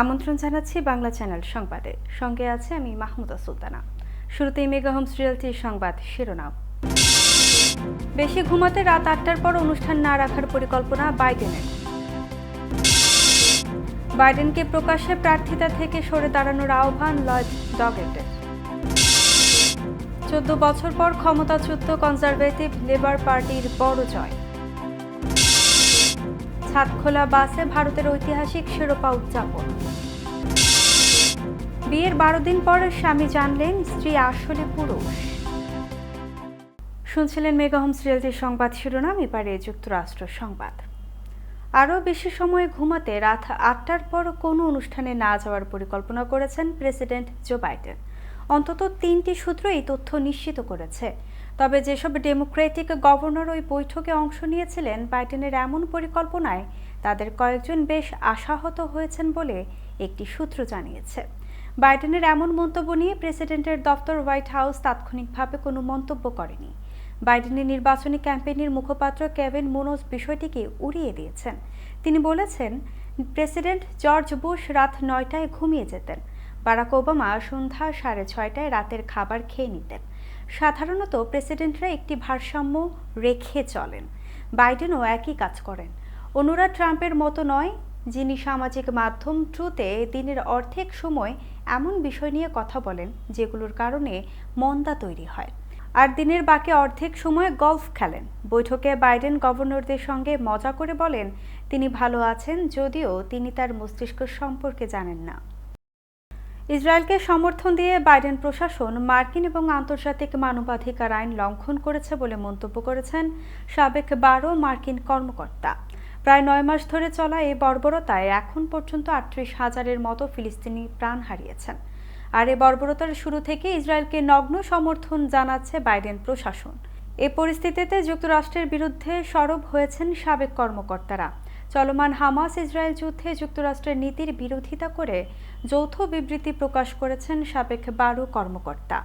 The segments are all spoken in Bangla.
আমন্ত্রণ জানাচ্ছি বাংলা চ্যানেল সংবাদে। সঙ্গে আছে আমি মাহমুদা সুলতানা। শুরুতেই মেগা হোমস রিয়েলটির সংবাদ শিরোনাম। বেশি ঘুমাতে রাত আটটার পর অনুষ্ঠান না রাখার পরিকল্পনা বাইডেনের। বাইডেনকে প্রকাশ্যে প্রার্থিতা থেকে সরে দাঁড়ানোর আহ্বান লয়েড ডগেটের। চোদ্দ বছর পর ক্ষমতাচ্যুত কনজারভেটিভ লেবার পার্টির বড় জয়। ছাদখোলা বাসে ভারতের ঐতিহাসিক শিরোপা উদযাপন। বিয়ের বারো দিন পর স্বামী জানলেন, স্ত্রী আসলে পুরুষ। শুনছিলেন মেগা হোমস রিয়েলটির সংবাদ শিরোনাম, এবারে যুক্তরাষ্ট্র সংবাদ। আরও বেশি সময় ঘুমাতে রাত আটটার পর কোনো অনুষ্ঠানে না যাওয়ার পরিকল্পনা করেছেন প্রেসিডেন্ট জো বাইডেন। অন্তত তিনটি সূত্র এই তথ্য নিশ্চিত করেছে। তবে যেসব ডেমোক্রেটিক গভর্নর ওই বৈঠকে অংশ নিয়েছিলেন বাইডেনের এমন পরিকল্পনায়, তাদের কয়েকজন বেশ আশাহত হয়েছেন বলে একটি সূত্র জানিয়েছে। বাইডেনের এমন মন্তব্য নিয়ে প্রেসিডেন্টের দফতর হোয়াইট হাউস তাৎক্ষণিকভাবে কোনো মন্তব্য করেনি। বাইডেনের নির্বাচনী ক্যাম্পেইনের মুখপাত্র কেভিন মুনোজ বিষয়টিকে উড়িয়ে দিয়েছেন। তিনি বলেছেন, প্রেসিডেন্ট জর্জ বুশ রাত নয়টায় ঘুমিয়ে যেতেন। বারাক ওবামা সন্ধ্যা সাড়ে ছয়টায় রাতের খাবার খেয়ে নিতেন। সাধারণত প্রেসিডেন্টরা একটি ভারসাম্য রেখে চলেন। বাইডেনও একই কাজ করেন। অনুরা ট্রাম্পের মতো নয়, যিনি সামাজিক মাধ্যম ট্রুতে দিনের অর্ধেক সময় এমন বিষয় নিয়ে কথা বলেন, যেগুলোর কারণে মন্দা তৈরি হয়। আর দিনের বাকি অর্ধেক সময় গলফ খেলেন। বৈঠকে বাইডেন গভর্নরদের সঙ্গে মজা করে বলেন, তিনি ভালো আছেন, যদিও তিনি তার মস্তিষ্ক সম্পর্কে জানেন না। ইসরায়েলকে সমর্থন দিয়ে বাইডেন প্রশাসন মার্কিন এবং আন্তর্জাতিক মানবাধিকার আইন লঙ্ঘন করেছে বলে মন্তব্য করেছেন সাবেক বারো মার্কিন কর্মকর্তা। প্রায় নয় মাস ধরে চলা এই বর্বরতায় এখন পর্যন্ত আটত্রিশ হাজারের মতো ফিলিস্তিনি প্রাণ হারিয়েছেন। আর এই বর্বরতার শুরু থেকে ইসরায়েলকে নগ্ন সমর্থন জানাচ্ছে বাইডেন প্রশাসন। এ পরিস্থিতিতে যুক্তরাষ্ট্রের বিরুদ্ধে সরব হয়েছেন সাবেক কর্মকর্তারা। চলমান হামাস ইসরায়েল যুদ্ধে যুক্তরাষ্ট্রের নীতির বিরোধিতা করে যৌথ বিবৃতি প্রকাশ করেছেন সাবেক বারো কর্মকর্তা।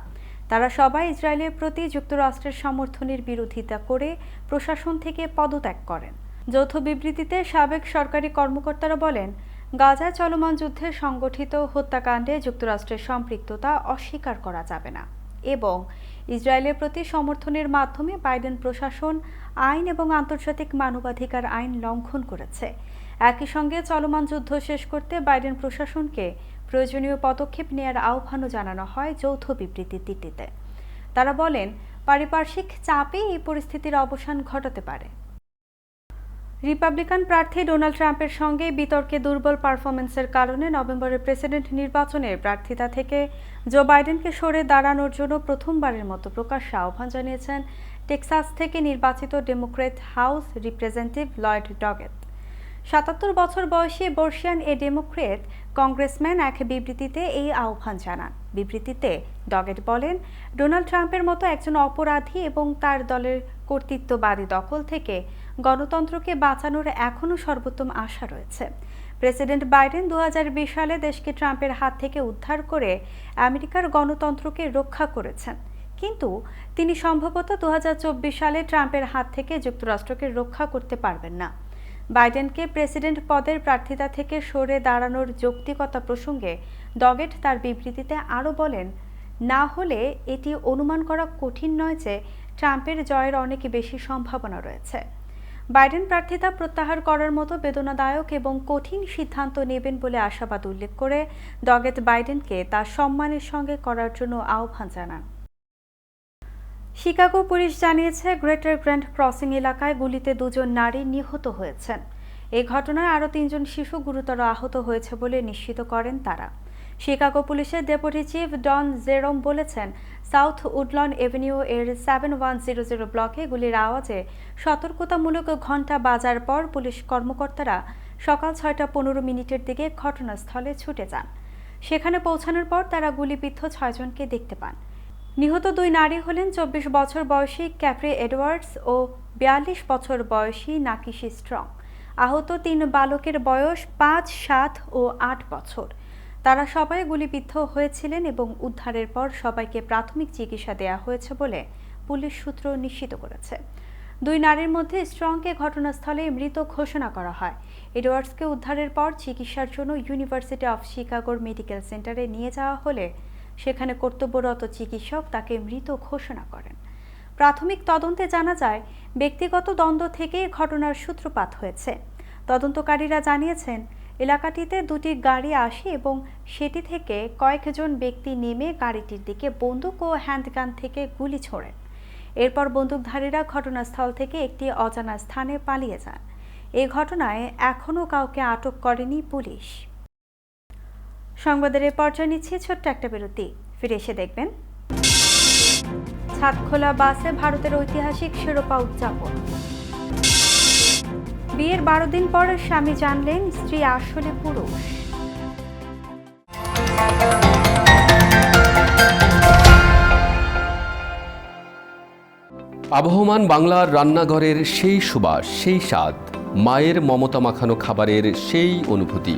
তারা সবাই ইসরায়েলের প্রতি যুক্তরাষ্ট্রের সমর্থনের বিরোধিতা করে প্রশাসন থেকে পদত্যাগ করেন। যৌথ বিবৃতিতে সাবেক সরকারি কর্মকর্তারা বলেন গাজায় চলমান যুদ্ধে সংগঠিত হত্যাকাণ্ডে যুক্তরাষ্ট্রের সম্পৃক্ততা অস্বীকার করা যাবে না এবং ইসরায়েলের প্রতি সমর্থনের মাধ্যমে বাইডেন প্রশাসন আইন এবং আন্তর্জাতিক মানবাধিকার আইন লঙ্ঘন করেছে। একই সঙ্গে চলমান যুদ্ধ শেষ করতে বাইডেন প্রশাসনকে প্রয়োজনীয় পদক্ষেপ নেয়ার আহ্বানও জানানো হয় যৌথ বিবৃতিটিতে তারা বলেন, পারিপার্শ্বিক চাপে এই পরিস্থিতির অবসান ঘটাতে পারে। রিপাবলিকান প্রার্থী ডোনাল্ড ট্রাম্পের সঙ্গে বিতর্কে দুর্বল পারফরমেন্সের কারণে নভেম্বরের প্রেসিডেন্ট নির্বাচনের প্রার্থিতা থেকে জো বাইডেনকে সরে দাঁড়ানোর জন্য প্রথমবারের মতো প্রকাশ্যে আহ্বান জানিয়েছেন টেক্সাস থেকে নির্বাচিত Democrat House representative Lloyd Doggett. সাতাত্তর বছর বয়সে বর্ষিয়ান এ ডেমোক্রেট কংগ্রেসম্যান এক বিবৃতিতে এই আহ্বান জানান। বিবৃতিতে ডগেট বলেন, ডোনাল্ড ট্রাম্পের মতো একজন অপরাধী এবং তার দলের কর্তৃত্ববাদী দখল থেকে গণতন্ত্রকে বাঁচানোর এখনও সর্বোত্তম আশা রয়েছে। প্রেসিডেন্ট বাইডেন দু হাজার বিশ সালে দেশকে ট্রাম্পের হাত থেকে উদ্ধার করে আমেরিকার গণতন্ত্রকে রক্ষা করেছেন। কিন্তু তিনি সম্ভবত দু হাজার চব্বিশ সালে ট্রাম্পের হাত থেকে যুক্তরাষ্ট্রকে রক্ষা করতে পারবেন না। বাইডেনকে প্রেসিডেন্ট পদের প্রার্থিতা থেকে সরে দাঁড়ানোর যৌক্তিকতা প্রসঙ্গে ডগেট তার বিবৃতিতে আরও বলেন, না হলে এটি অনুমান করা কঠিন নয় যে ট্রাম্পের জয়ের অনেক বেশি সম্ভাবনা রয়েছে। বাইডেন প্রার্থিতা প্রত্যাহার করার মতো বেদনাদায়ক এবং কঠিন সিদ্ধান্ত নেবেন বলে আশাবাদ উল্লেখ করে ডগেট বাইডেনকে তার সম্মানের সঙ্গে করার জন্য আহ্বান জানান। শিকাগো পুলিশ জানিয়েছে, গ্রেটার গ্র্যান্ড ক্রসিং এলাকায় গুলিতে দুজন নারী নিহত হয়েছেন। এই ঘটনায় আরও তিনজন শিশু গুরুতর আহত হয়েছে বলে নিশ্চিত করেন তারা। শিকাগো পুলিশের ডেপুটি চিফ ডন জেরোম বলেছেন, সাউথ উডলন এভিনিউ এর সেভেন ওয়ান জিরো জিরো ব্লকে গুলির আওয়াজে সতর্কতামূলক ঘণ্টা বাজার পর পুলিশ কর্মকর্তারা সকাল ছয়টা পনেরো মিনিটের দিকে ঘটনাস্থলে ছুটে যান। সেখানে পৌঁছানোর পর তারা গুলিবিদ্ধ ছয়জনকে দেখতে পান। নিহত দুই নারী হলেন চব্বিশ বছর বয়সী ক্যাপ্রি এডওয়ার্ডস ও বিয়াল্লিশ বছর বয়সী নাকিশি স্ট্রং। আহত তিন বালকের বয়স পাঁচ, সাত ও আট বছর। তারা সবাই গুলিবিদ্ধ হয়েছিলেন এবং উদ্ধারের পর সবাইকে প্রাথমিক চিকিৎসা দেওয়া হয়েছে বলে পুলিশ সূত্র নিশ্চিত করেছে। দুই নারীর মধ্যে স্ট্রংকে ঘটনাস্থলে মৃত ঘোষণা করা হয়। এডওয়ার্ডসকে উদ্ধারের পর চিকিৎসার জন্য ইউনিভার্সিটি অফ শিকাগোর মেডিকেল সেন্টারে নিয়ে যাওয়া হলে সেখানে কর্তব্যরত চিকিৎসক তাকে মৃত ঘোষণা করেন। প্রাথমিক তদন্তে জানা যায়, ব্যক্তিগত দ্বন্দ্ব থেকে ঘটনার সূত্রপাত হয়েছে। তদন্তকারীরা জানিয়েছেন, এলাকাটিতে দুটি গাড়ি আসে এবং সেটি থেকে কয়েকজন ব্যক্তি নেমে গাড়িটির দিকে বন্দুক ও হ্যান্ডগান থেকে গুলি ছোড়েন। এরপর বন্দুকধারীরা ঘটনাস্থল থেকে একটি অজানা স্থানে পালিয়ে যান। এই ঘটনায় এখনও কাউকে আটক করেনি পুলিশ। সংবাদের এ পর্যায়ে নিচ্ছে ছোট্ট একটা বিরতি। ফিরে এসে দেখবেন। ছাদখোলা বাসে ভারতের ঐতিহাসিক শিরোপা উদযাপন। বিয়ের বারো দিন পর স্বামী জানলেন, স্ত্রী আসলে পুরুষ। আবহমান বাংলার রান্নাঘরের সেই সুবাস, সেই স্বাদ, মায়ের মমতা মাখানো খাবারের সেই অনুভূতি।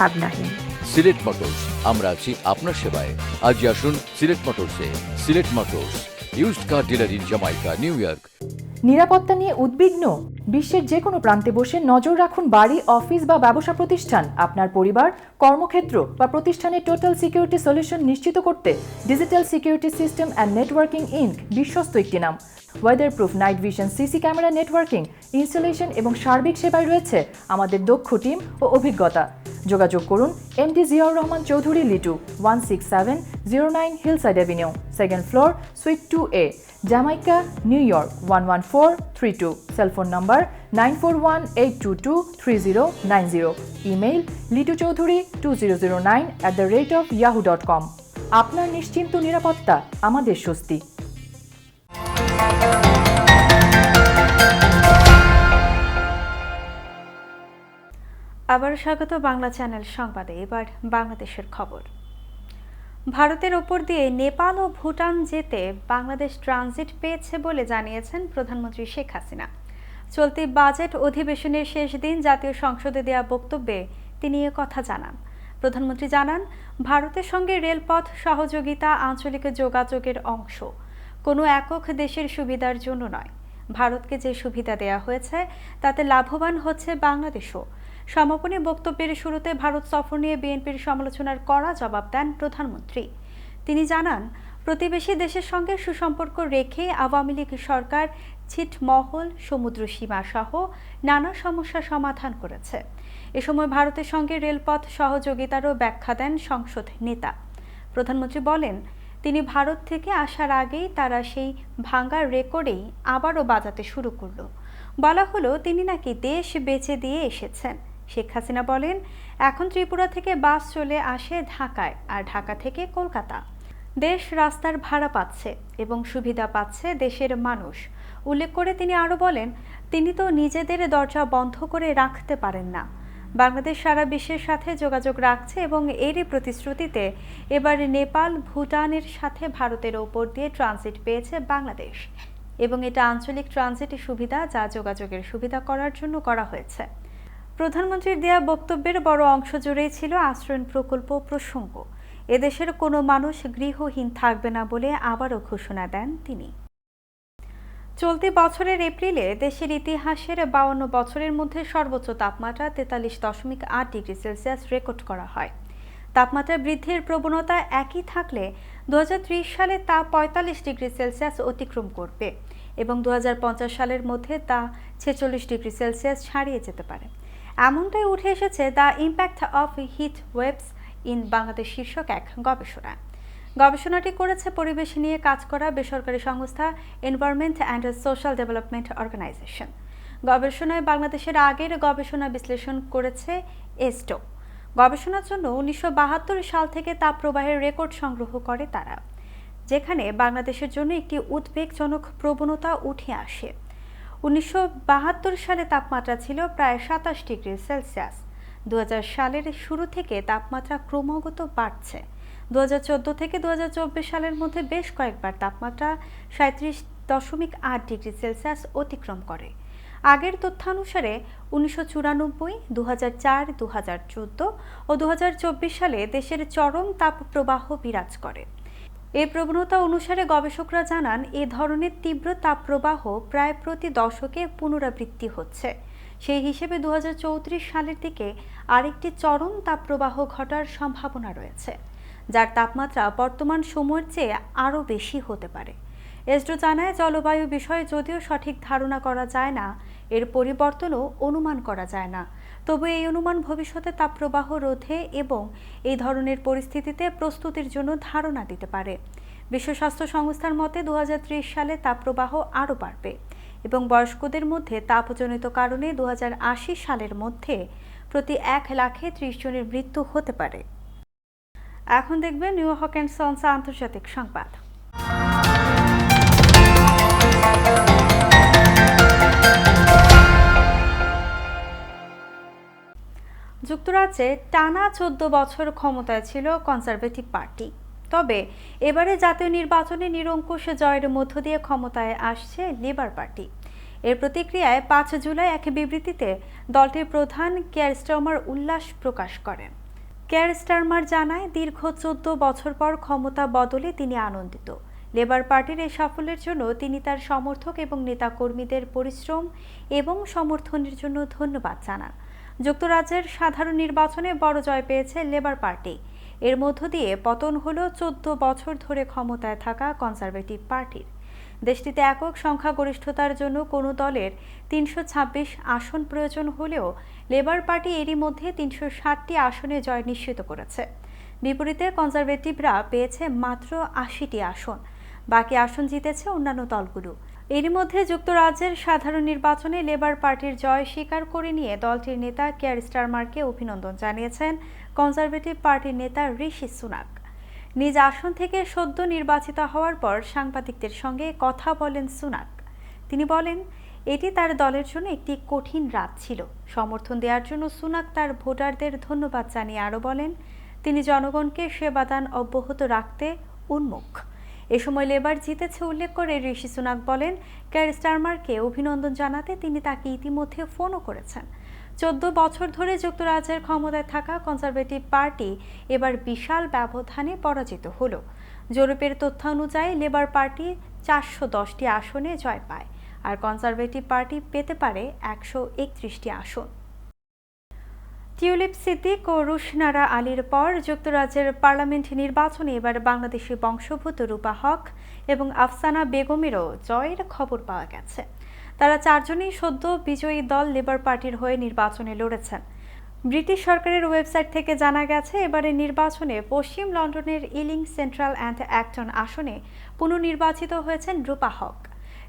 ভাবনাহীন। সিলেট মোটরস, আমরা আছি আপনার সেবায়। আজ আসুন Sylhet মোটরসে। Sylhet Motors, used car dealer in Jamaica New York. নিরাপত্তা নিয়ে উদ্বিগ্ন? বিশ্বের যে কোনো প্রান্তে বসে নজর রাখুন বাড়ি, অফিস বা ব্যবসা প্রতিষ্ঠান। আপনার পরিবার, কর্মক্ষেত্র বা প্রতিষ্ঠানের টোটাল সিকিউরিটি সলিউশন নিশ্চিত করতে digital security system and networking Inc বিশ্বস্ত একটি নাম। Weatherproof night vision, CC camera networking, installation এবং সার্বিক সেবায় রয়েছে আমাদের দক্ষ টিম ও অভিজ্ঞতা। যোগাযোগ করুন M MD Ziaur Rahman Chowdhury Litu, one six seven zero nine Hillside avenue, second floor, suite two A. Jamaica New York one one four three two cellphone number nine four one eight two two three zero nine zero email Litu Chowdhury two zero zero nine at the rate of Yahoo dot com আপনার নিশ্চিন্ত নিরাপত্তা আমাদের স্বস্তি। আবার স্বাগত বাংলা চ্যানেল সংবাদে। এবার বাংলাদেশের খবর। ভারতের ওপর দিয়ে নেপাল ও ভুটান যেতে বাংলাদেশ ট্রানজিট পেয়েছে বলে জানিয়েছেন প্রধানমন্ত্রী শেখ হাসিনা। চলতি বাজেট অধিবেশনের শেষ দিন জাতীয় সংসদে দেয়া বক্তব্যে তিনি এ কথা জানান। প্রধানমন্ত্রী জানান, ভারতের সঙ্গে রেলপথ সহযোগিতা আঞ্চলিক যোগাযোগের অংশ। কোনো একক দেশের সুবিধার জন্য নয়। ভারতকে যে সুবিধা দেয়া হয়েছে, তাতে লাভবান হচ্ছে বাংলাদেশও। সমাপনী বক্তব্যের শুরুতে ভারত সফর নিয়ে বিএনপির সমালোচনার কড়া জবাব দেন প্রধানমন্ত্রী। তিনি জানান, প্রতিবেশী দেশের সঙ্গে সুসম্পর্ক রেখে আওয়ামী লীগ সরকার ছিটমহল, সমুদ্র সীমা সহ নানা সমস্যা সমাধান করেছে। এ সময় ভারতের সঙ্গে রেলপথ সহযোগিতারও ব্যাখ্যা দেন সংসদ নেতা। প্রধানমন্ত্রী বলেন, তিনি ভারত থেকে আসার আগেই তারা সেই ভাঙ্গার রেকর্ডেই আবারও বাজাতে শুরু করল। বলা হলো, তিনি নাকি দেশ বেচে দিয়ে এসেছেন। শেখ হাসিনা বলেন, এখন ত্রিপুরা থেকে বাস চলে আসে ঢাকায়, আর ঢাকা থেকে কলকাতা। দেশ রাস্তার ভাড়া পাচ্ছে এবং সুবিধা পাচ্ছে দেশের মানুষ। উল্লেখ করে তিনি আরও বলেন, তিনি তো নিজেদের দরজা বন্ধ করে রাখতে পারেন না। বাংলাদেশ সারা বিশ্বের সাথে যোগাযোগ রাখছে এবং এরই প্রতিশ্রুতিতে এবার নেপাল, ভুটানের সাথে ভারতের ওপর দিয়ে ট্রানজিট পেয়েছে বাংলাদেশ। এবং এটা আঞ্চলিক ট্রানজিট সুবিধা যা যোগাযোগের সুবিধা করার জন্য করা হয়েছে। প্রধানমন্ত্রীর দেয়া বক্তব্যের বড় অংশ জুড়েই ছিল আশ্রয়ণ প্রকল্প প্রসঙ্গ। এদেশের কোনো মানুষ গৃহহীন থাকবে না বলে আবারও ঘোষণা দেন তিনি। চলতি বছরের এপ্রিলে দেশের ইতিহাসের বাউন্ন বছরের মধ্যে সর্বোচ্চ তাপমাত্রা তেতাল্লিশ দশমিক আট ডিগ্রি সেলসিয়াস রেকর্ড করা হয়। তাপমাত্রা বৃদ্ধির প্রবণতা একই থাকলে দু হাজার ত্রিশ সালে তা পঁয়তাল্লিশ ডিগ্রি সেলসিয়াস অতিক্রম করবে এবং দু হাজার পঞ্চাশ সালের মধ্যে তা ছেচল্লিশ ডিগ্রি সেলসিয়াস ছাড়িয়ে যেতে পারে। এমনটাই উঠে এসেছে the impact of heat waves in Bangladesh শীর্ষক এক গবেষণা। গবেষণাটি করেছে পরিবেশ নিয়ে কাজ করা বেসরকারি সংস্থা environment and social development organization গবেষণায় বাংলাদেশের আগের গবেষণা বিশ্লেষণ করেছে এস্টো গবেষণার জন্য উনিশশো বাহাত্তর সাল থেকে তাপ প্রবাহের রেকর্ড সংগ্রহ করে তারা, যেখানে বাংলাদেশের জন্য একটি উদ্বেগজনক প্রবণতা উঠে আসে। উনিশশো বাহাত্তর সালে তাপমাত্রা ছিল প্রায় সাতাশ ডিগ্রি সেলসিয়াস। দু হাজার সালের শুরু থেকে তাপমাত্রা ক্রমাগত বাড়ছে। দু হাজার চোদ্দ থেকে দু হাজার চব্বিশ সালের মধ্যে বেশ কয়েকবার তাপমাত্রা সাঁত্রিশ দশমিক আট ডিগ্রি সেলসিয়াস অতিক্রম করে। আগের তথ্যানুসারে উনিশশো চুরানব্বই দু হাজার চার দু হাজার চোদ্দ ও দু হাজার চব্বিশ সালে দেশের চরম তাপপ্রবাহ বিরাজ করে। এই প্রবণতা অনুসারে গবেষকরা জানান, এ ধরনের তীব্র তাপপ্রবাহ প্রায় প্রতি দশকে পুনরাবৃত্তি হচ্ছে। সেই হিসেবে দু হাজার চৌত্রিশ সালের দিকে আরেকটি চরম তাপপ্রবাহ ঘটার সম্ভাবনা রয়েছে, যার তাপমাত্রা বর্তমান সময়ের চেয়ে আরও বেশি হতে পারে। এসডো জানায়, জলবায়ু বিষয়ে যদিও সঠিক ধারণা করা যায় না, এর পরিবর্তনও অনুমান করা যায় না। তবে এই অনুমান ভবিষ্যতে তাপপ্রবাহ রোধে এবং এই ধরনের পরিস্থিতিতে প্রস্তুতির জন্য ধারণা দিতে পারে। বিশ্ব স্বাস্থ্য সংস্থার মতে দু হাজার ত্রিশ সালে তাপপ্রবাহ আরও বাড়বে এবং বয়স্কদের মধ্যে তাপজনিত কারণে দু হাজার আশি সালের মধ্যে প্রতি এক লাখে ত্রিশ জনের মৃত্যু হতে পারে। এখন দেখবেন নিউ হক অ্যান্ড সন্স আন্তর্জাতিক সংবাদ। যুক্তরাজ্যে টানা চোদ্দ বছর ক্ষমতায় ছিল কনজারভেটিভ পার্টি। তবে এবারে জাতীয় নির্বাচনে নিরঙ্কুশ জয়ের মধ্য দিয়ে ক্ষমতায় আসছে লেবার পার্টি। এর প্রতিক্রিয়ায় পাঁচ জুলাই এক বিবৃতিতে দলটির প্রধান কেয়ার স্টার্মার উল্লাস প্রকাশ করেন। কেয়ার স্টারমার জানায়, দীর্ঘ চোদ্দ বছর পর ক্ষমতা বদলে তিনি আনন্দিত। লেবার পার্টির এই সাফল্যের জন্য তিনি তার সমর্থক এবং নেতাকর্মীদের পরিশ্রম এবং সমর্থনের জন্য ধন্যবাদ জানান। যুক্তরাজ্যের সাধারণ নির্বাচনে বড় জয় পেয়েছে লেবার পার্টি। এর মধ্য দিয়ে পতন হল চোদ্দ বছর ধরে ক্ষমতায় থাকা কনজারভেটিভ পার্টির। দেশটিতে একক সংখ্যাগরিষ্ঠতার জন্য কোনো দলের তিনশো ছাব্বিশ আসন প্রয়োজন হলেও লেবার পার্টি এরই মধ্যে তিনশো ষাটটি আসনে জয় নিশ্চিত করেছে। বিপরীতে কনজারভেটিভরা পেয়েছে মাত্র আশিটি আসন। বাকি আসন জিতেছে অন্যান্য দলগুলো। এরই মধ্যে যুক্তরাজ্যের সাধারণ নির্বাচনে লেবার পার্টির জয় স্বীকার করে নিয়ে দলটির নেতা কেয়ার স্টারমারকে অভিনন্দন জানিয়েছেন কনজারভেটিভ পার্টির নেতা ঋষি সুনাক। নিজ আসন থেকে সদ্য নির্বাচিত হওয়ার পর সাংবাদিকদের সঙ্গে কথা বলেন সুনাক। তিনি বলেন, এটি তার দলের জন্য একটি কঠিন রাত ছিল। সমর্থন দেওয়ার জন্য সুনাক তার ভোটারদের ধন্যবাদ জানিয়ে আরও বলেন, তিনি জনগণকে সেবাদান অব্যাহত রাখতে উন্মুখ। এ সময় লেবার জিতেছে উল্লেখ করে ঋষি সুনাক বলেন, ক্যার স্টারমারকে অভিনন্দন জানাতে তিনি তাকে ইতিমধ্যে ফোনও করেছেন। চোদ্দ বছর ধরে যুক্তরাজ্যের ক্ষমতায় থাকা কনজারভেটিভ পার্টি এবার বিশাল ব্যবধানে পরাজিত হল। জরিপের তথ্য অনুযায়ী, লেবার পার্টি চারশো দশটি আসনে জয় পায়, আর কনজারভেটিভ পার্টি পেতে পারে একশো একত্রিশটি আসন। টিউলিপ সিদ্দিক ও রুশনারা আলীর পর যুক্তরাজ্যের পার্লামেন্ট নির্বাচনে এবার বাংলাদেশি বংশোদ্ভূত রূপা হক এবং আফসানা বেগমেরও জয়ের খবর পাওয়া গেছে। তারা চারজনই সদ্য বিজয়ী দল লেবার পার্টির হয়ে নির্বাচনে লড়েছেন। ব্রিটিশ সরকারের ওয়েবসাইট থেকে জানা গেছে এবারের নির্বাচনে পশ্চিম লন্ডনের ইলিং সেন্ট্রাল অ্যান্ড অ্যাক্টন আসনে পুনর্নির্বাচিত হয়েছেন রূপা হক।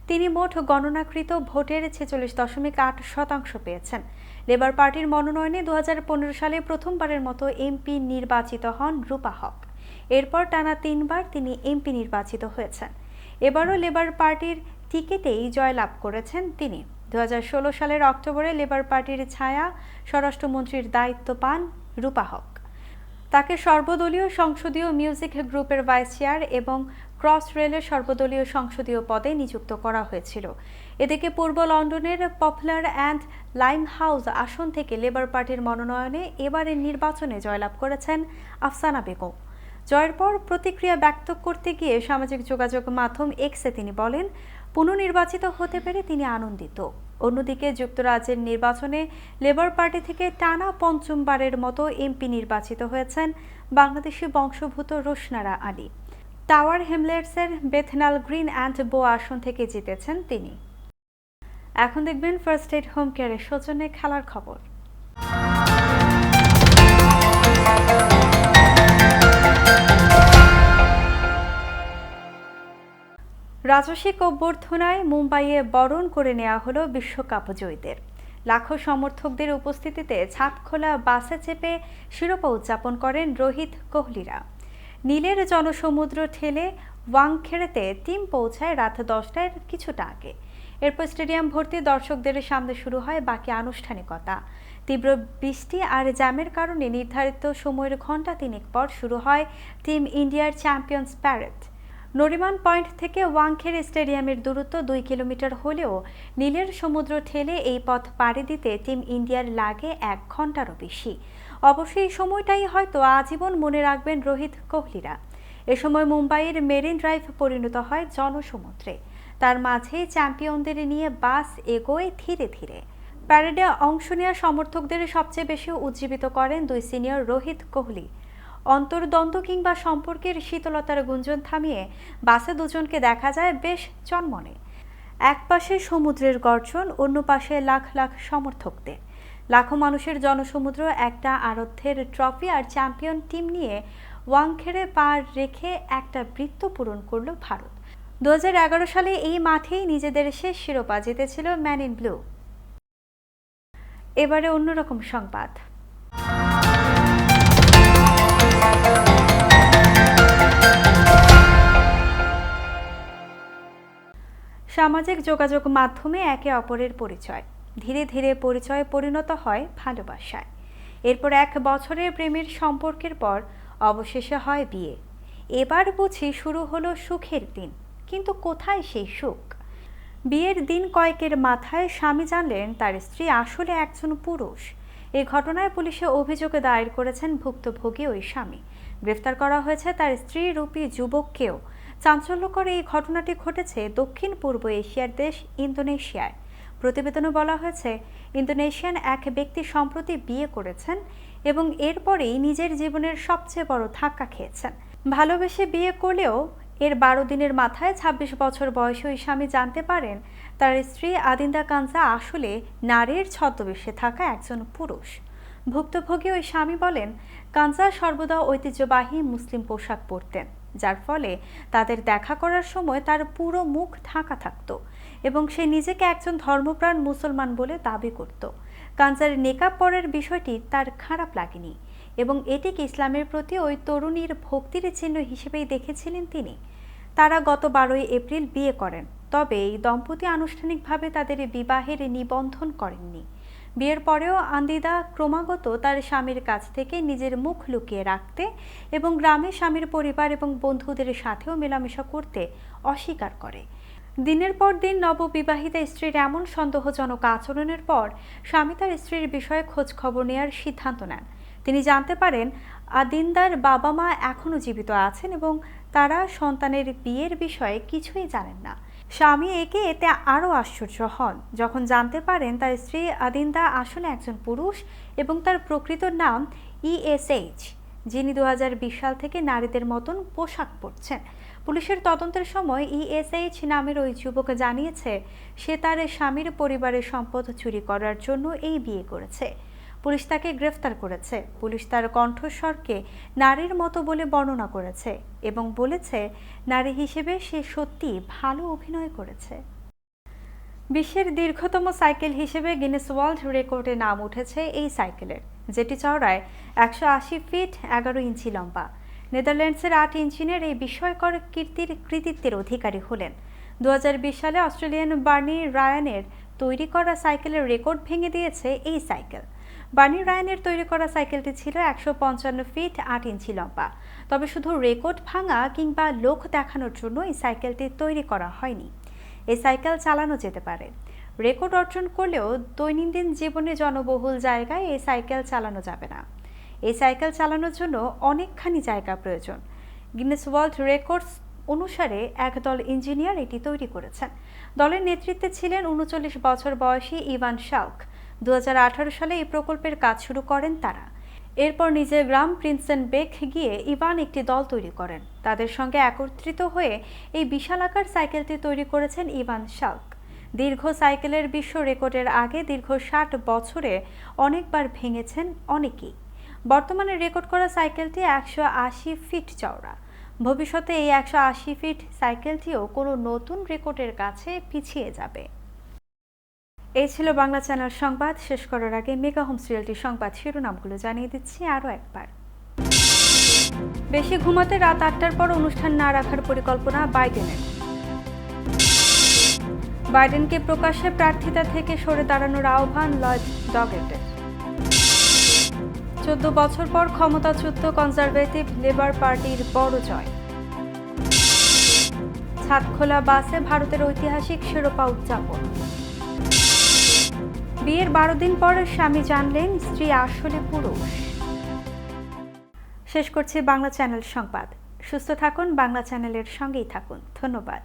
তিনি মোট গণনাকৃত ভোটের ছেচল্লিশ দশমিক আট শতাংশ পেয়েছেন। লেবার পার্টির মনোনয়নে দুহাজার পনেরো সালে প্রথমবারের মতো এমপি নির্বাচিত হন রূপা হক। এরপর টানা তিনবার তিনি এমপি নির্বাচিত হয়েছেন। এবারও লেবার পার্টির টিকিটেই জয়লাভ করেছেন তিনি। দু হাজার ষোলো সালের অক্টোবরে লেবার পার্টির ছায়া স্বরাষ্ট্রমন্ত্রীর দায়িত্ব পান রূপা হক। তাকে সর্বদলীয় সংসদীয় মিউজিক গ্রুপের ভাইস চেয়ার এবং ক্রস রেলের সর্বদলীয় সংসদীয় পদে নিযুক্ত করা হয়েছিল। এদিকে পূর্ব লন্ডনের পপুলার অ্যান্ড লাইম হাউস আসন থেকে লেবার পার্টির মনোনয়নে এবারের নির্বাচনে জয়লাভ করেছেন আফসানা বেগম। জয়ের পর প্রতিক্রিয়া ব্যক্ত করতে গিয়ে সামাজিক যোগাযোগ মাধ্যম এক্সে তিনি বলেন, পুনর্নির্বাচিত হতে পেরে তিনি আনন্দিত। অন্যদিকে যুক্তরাজ্যের নির্বাচনে লেবার পার্টি থেকে টানা পঞ্চমবারের মতো এমপি নির্বাচিত হয়েছেন বাংলাদেশি বংশোদ্ভূত রোশনারা আলী। টাওয়ার হেমলেটসের বেথনাল গ্রিন অ্যান্ড বো আসন থেকে জিতেছেন তিনি। এখন দেখবেন ফার্স্ট এড হোম কেয়ারের সৌজন্যে খেলার খবর। রাজস্বিক অভ্যর্থনায় মুম্বাইয়ে বরণ করে নেওয়া হলো বিশ্বকাপ জয়ীদের। লাখো সমর্থকদের উপস্থিতিতে ছাদখোলা বাসে চেপে শিরোপা উদযাপন করেন রোহিত কোহলিরা। নীলের জনসমুদ্র ঠেলে ওয়াংখেড়েতে টিম পৌঁছায় রাত দশটার কিছুটা আগে। এরপর স্টেডিয়াম ভর্তি দর্শকদের সামনে শুরু হয় বাকি আনুষ্ঠানিকতা। তীব্র বৃষ্টি আর জ্যামের কারণে নির্ধারিত সময়ের ঘণ্টা তিনেক পর শুরু হয় টিম ইন্ডিয়ার চ্যাম্পিয়ন্স প্যারেড। নরিমান পয়েন্ট থেকে ওয়াংখের স্টেডিয়ামের দূরত্ব দুই কিলোমিটার হলেও নীলের সমুদ্র ঠেলে এই পথ পাড়ি দিতে টিম ইন্ডিয়ার লাগে এক ঘন্টারও বেশি। অবশ্যই এই সময়টাই হয়তো আজীবন মনে রাখবেন রোহিত কোহলিরা। এ সময় মুম্বাইয়ের মেরিন ড্রাইভ পরিণত হয় জনসমুদ্রে। তার মাঝেই চ্যাম্পিয়নদের নিয়ে বাস এগোয় ধীরে ধীরে। প্যারেডে অংশ নেওয়া সমর্থকদের সবচেয়ে বেশি উজ্জীবিত করেন দুই সিনিয়র রোহিত কোহলি। অন্তর্দ্বন্দ্ব কিংবা সম্পর্কের শীতলতার গুঞ্জন থামিয়ে বাসে দুজনকে দেখা যায় বেশ চনমনে। এক পাশে সমুদ্রের গর্জন, অন্য পাশে লাখ লাখ সমর্থকদের। লাখো মানুষের জনসমুদ্র, একটা আরধ্যের ট্রফি আর চ্যাম্পিয়ন টিম নিয়ে ওয়াংখেড়ে পার রেখে একটা বৃত্ত পূরণ করল ভারত। দু হাজার এগারো সালে এই মাঠেই নিজেদের শেষ শিরোপা জিতেছিল ম্যান ইন ব্লু। এবারে অন্যরকম সংবাদ। সামাজিক যোগাযোগ মাধ্যমে একে অপরের পরিচয়। ধীরে ধীরে পরিচয় পরিণত হয় ভালোবাসায়। এরপর এক বছরের প্রেমের সম্পর্কের পর অবশেষে হয় বিয়ে। এবার বুঝি শুরু হলো সুখের দিন, কিন্তু কোথায় সেই সুখ? বিয়ের দিন কয়েকের মাথায় স্বামী জানলেন তার স্ত্রী আসলে একজন পুরুষ। এই ঘটনায় পুলিশে অভিযোগে দায়ের করেছেন ভুক্তভোগী ওই স্বামী। গ্রেফতার করা হয়েছে তার স্ত্রী রূপী যুবককেও। চাঞ্চল্যকর এই ঘটনাটি ঘটেছে দক্ষিণ পূর্ব এশিয়ার দেশ ইন্দোনেশিয়ায়। প্রতিবেদনে বলা হয়েছে, ইন্দোনেশিয়ান এক ব্যক্তি সম্প্রতি বিয়ে করেছেন এবং এরপরেই নিজের জীবনের সবচেয়ে বড় ধাক্কা খেয়েছেন। ভালোবেসে বিয়ে করলেও এর বারো দিনের মাথায় ২৬ বছর বয়সী ওই স্বামী জানতে পারেন, তার স্ত্রী আদিন্দা কানজা আসলে নারীর ছদ্মবেশে থাকা একজন পুরুষ। ভুক্তভোগী ওই স্বামী বলেন কানজা সর্বদা ঐতিহ্যবাহী মুসলিম পোশাক পরতেন, যার ফলে তাদের দেখা করার সময় তার পুরো মুখ ঢাকা থাকত। এবং সে নিজেকে একজন ধর্মপ্রাণ মুসলমান বলে দাবি করত। কানজার নেকাব পরের বিষয়টি তার খারাপ লাগেনি এবং এটিকে ইসলামের প্রতি ওই তরুণীর ভক্তির চিহ্ন হিসেবেই দেখেছিলেন তিনি। তারা গত বারোই এপ্রিল বিয়ে করেন, তবে এই দম্পতি আনুষ্ঠানিকভাবে তাদের বিবাহের নিবন্ধন করেননি। বিয়ের পরেও আন্দিদা ক্রমাগত তার স্বামীর কাছ থেকে নিজের মুখ লুকিয়ে রাখতে এবং গ্রামে স্বামীর পরিবার এবং বন্ধুদের সাথেও মেলামেশা করতে অস্বীকার করে। দিনের পর দিন নববিবাহিতা স্ত্রীর এমন সন্দেহজনক আচরণের পর স্বামী তার স্ত্রীর বিষয়ে খোঁজ খবর নেওয়ার সিদ্ধান্ত নেন। তিনি জানতে পারেন, আদিন্দার বাবা মা এখনও জীবিত আছেন এবং তারা সন্তানের বিয়ের বিষয়ে কিছুই জানেন না। স্বামী একে এতে আরও আশ্চর্য হন। যখন জানতে পারেন, তার স্ত্রী আদিন্দা আসলে একজন পুরুষ এবং তার প্রকৃত নাম ইএসএইচ যিনি দু হাজার বিশ সাল থেকে নারীদের মতন পোশাক পরছেন। পুলিশের তদন্তের সময় ইএসএইচ নামের ওই যুবক জানিয়েছে, সে তার স্বামীর পরিবারের সম্পদ চুরি করার জন্য এই বিয়ে করেছে। পুলিশ তাকে গ্রেফতার করেছে। পুলিশ তার কণ্ঠস্বরকে নারীর মতো বলে বর্ণনা করেছে এবং বলেছে, নারী হিসেবে সে সত্যি ভালো অভিনয় করেছে। বিশ্বের দীর্ঘতম সাইকেল হিসেবে গিনেস ওয়ার্ল্ড রেকর্ডে নাম উঠেছে এই সাইকেলের, যেটি চওড়ায় একশো আশি ফিট, এগারো ইঞ্চি লম্বা। নেদারল্যান্ডসের আট ইঞ্চিনের এই বিস্ময়কর কীর্তির কৃতিত্বের অধিকারী হলেন। দু হাজার বিশ সালে অস্ট্রেলিয়ান বার্নি রায়ানের তৈরি করা সাইকেলের রেকর্ড ভেঙে দিয়েছে এই সাইকেল। বার্নি রায়ানের তৈরি করা সাইকেলটি ছিল একশো পঞ্চান্ন ফিট আট ইঞ্চি লম্বা। তবে শুধু রেকর্ড ভাঙা কিংবা লোক দেখানোর জন্য এই সাইকেলটি তৈরি করা হয়নি। এই সাইকেল চালানো যেতে পারে। রেকর্ড অর্জন করলেও দৈনন্দিন জীবনে জনবহুল জায়গায় এই সাইকেল চালানো যাবে না। এই সাইকেল চালানোর জন্য অনেকখানি জায়গা প্রয়োজন। গিনেস ওয়ার্ল্ড রেকর্ডস অনুসারে একদল ইঞ্জিনিয়ার এটি তৈরি করেছেন। দলের নেতৃত্বে ছিলেন উনচল্লিশ বছর বয়সী ইভান শাউক। দু সালে এই প্রকল্পের কাজ শুরু করেন তারা। এরপর নিজের গ্রাম প্রিন্সেন বেক গিয়ে ইভান একটি দল তৈরি করেন। তাদের সঙ্গে একত্রিত হয়ে এই বিশালাকার সাইকেলটি তৈরি করেছেন ইভান শাউক। দীর্ঘ সাইকেলের বিশ্ব রেকর্ডের আগে দীর্ঘ ষাট বছরে অনেকবার ভেঙেছেন অনেকেই। বর্তমানে রেকর্ড করা সাইকেলটি একশো আশি ফিট চওড়া। ভবিষ্যতে এই একশো আশি ফিট সাইকেলটিও কোনো নতুন রেকর্ডের কাছে পিছিয়ে যাবে। এই ছিল বাংলা চ্যানেল সংবাদ। শেষ করার আগে মেগা হোম সিরিয়ালটির সংবাদ শিরোনামগুলো জানিয়ে দিচ্ছি আরও একবার। বেশি ঘুমাতে রাত আটটার পর অনুষ্ঠান না রাখার পরিকল্পনা বাইডেনের। বাইডেনকে প্রকাশ্যে প্রার্থিতা থেকে সরে দাঁড়ানোর আহ্বান লয়েড ডগেটের। চোদ্দ বছর পর ক্ষমতাচ্যুত কনজারভেটিভ লেবার পার্টির বড় জয়। ছাদখোলা বাসে ভারতের ঐতিহাসিক শিরোপা উদযাপন। বিয়ের বারো দিন পর স্বামী জানলেন, স্ত্রী আসলে পুরুষ। শেষ করছি বাংলা চ্যানেল সংবাদ। সুস্থ থাকুন, বাংলা চ্যানেলের সঙ্গেই থাকুন। ধন্যবাদ।